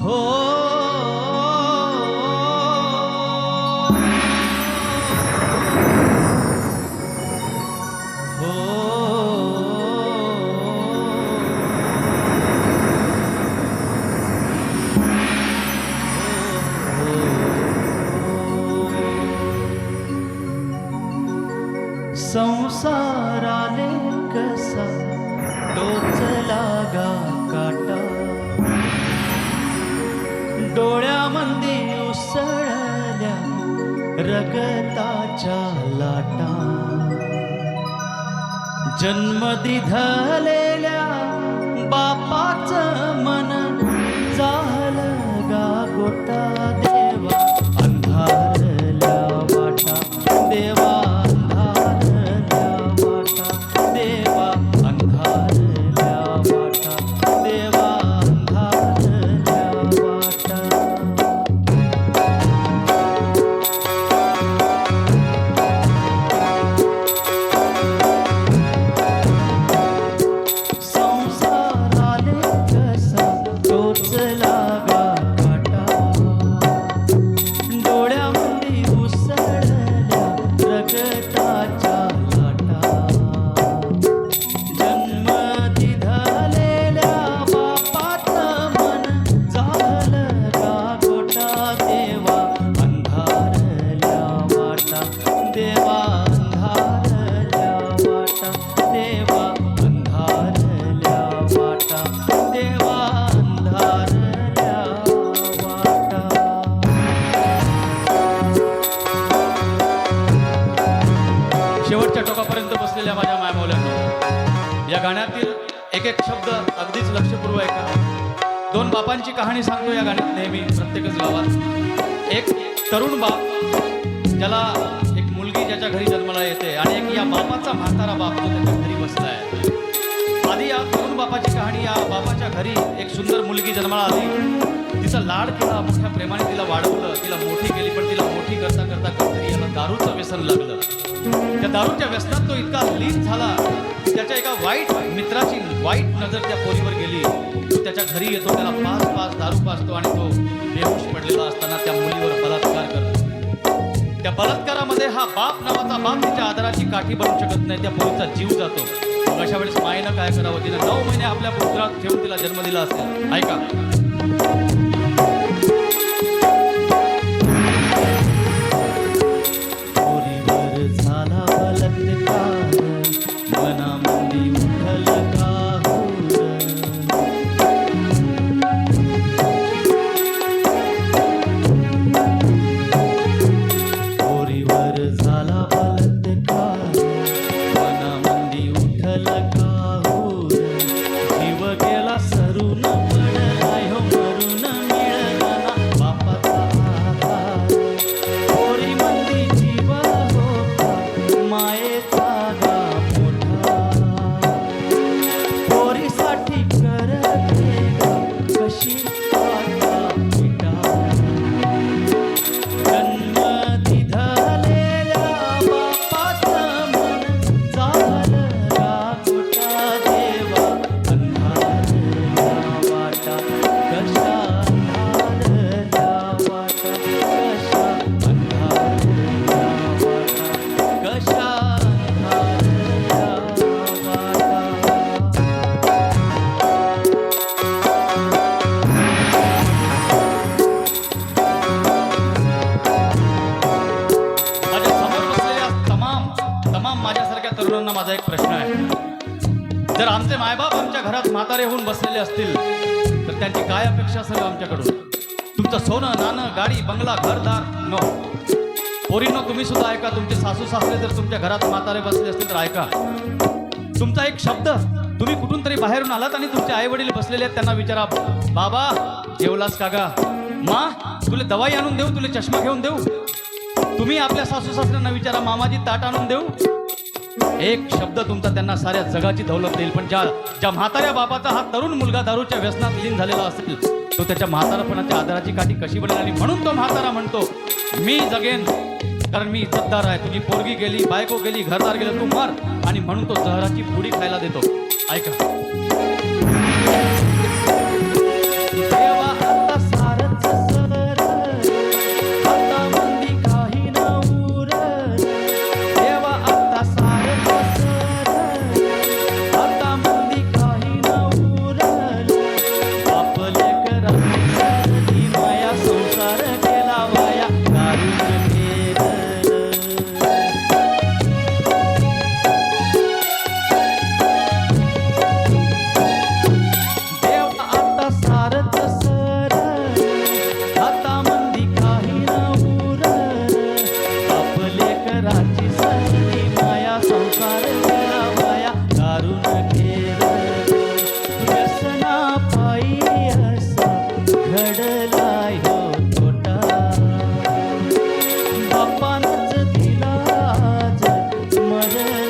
हो. हो. कसा टोचला गा काटा? डोळ्यामध्ये उसळल्या रगताच्या लाटा. जन्म दिधलेल्या बापाचं मन गाण्यातील एक एक शब्द अगदीच लक्षपूर्व ऐका. दोन बापांची कहाणी सांगतो या गाण्यात नेहमी प्रत्येकच गावात. एक तरुण बाप ज्याला एक मुलगी ज्याच्या घरी जन्माला येते आणि एक या बापाचा म्हातारा बाप तो त्याच्या घरी बसला आहे आधी या तरुण बापाची कहाणी या बापाच्या घरी एक सुंदर मुलगी जन्माला आली. तिचा लाड केला मोठ्या प्रेमाने तिला वाढवलं. तिला मोठी केली पण तिला मोठी करता करता कधीतरी याला दारूचं व्यसन लागलं. त्या दारूच्या व्यसनात तो इतका लीन झाला. त्याच्या एका वाईट मित्राची वाईट नजर त्या पोरीवर गेली. तो त्याच्या घरी येतो त्याला पाच पाच दारू पाचतो आणि तो बेहोश पडलेला असताना त्या मुलीवर बलात्कार करतो. त्या बलात्कारामध्ये हा बाप नावाचा बाप तिच्या आदराची काठी बनू शकत नाही त्या पोरीचा जीव जातो. मग अशा वेळेस मायनं काय करावं? तिने नऊ महिने आपल्या पुत्रात ठेवून तिला जन्म दिला असेल. ऐका. सर्वांना माझा एक प्रश्न आहे. जर आमचे मायबाप आमच्या घरात म्हातारे होऊन बसलेले असतील तर त्यांची काय अपेक्षा असेल आमच्याकडून? तुमचं सोनं नाणं गाडी बंगला घरदार नो. पोरींनो तुम्ही सुद्धा ऐका तुमचे सासू सासरे जर तुमच्या घरात म्हातारे बसले असतील तर ऐका. तुमचा एक शब्द तुम्ही कुठून तरी बाहेरून आलात आणि तुमचे आई वडील बसलेले आहेत त्यांना विचारा. बाबा जेवलास का गा? मा तुला दवाई आणून देऊ तुला चष्मा घेऊन देऊ? तुम्ही आपल्या सासू सासऱ्यांना विचारा मामाजी ताट आणून देऊ? एक शब्द तुमचा त्यांना साऱ्या जगाची दौलत देईल पण ज्या ज्या म्हाताऱ्या बाबाचा हा तरुण मुलगा दारूच्या व्यसनात लीन झालेला असेल तो त्याच्या म्हातारापणाच्या आदराची काठी कशी बनेल आणि म्हणून तो म्हातारा म्हणतो मी जगेन कारण मी इज्जतदार आहे. तुझी पोरगी गेली बायको गेली घरदार गेलं तू मर. आणि म्हणून तो जहराची पुडी खायला देतो. ऐका. Yeah.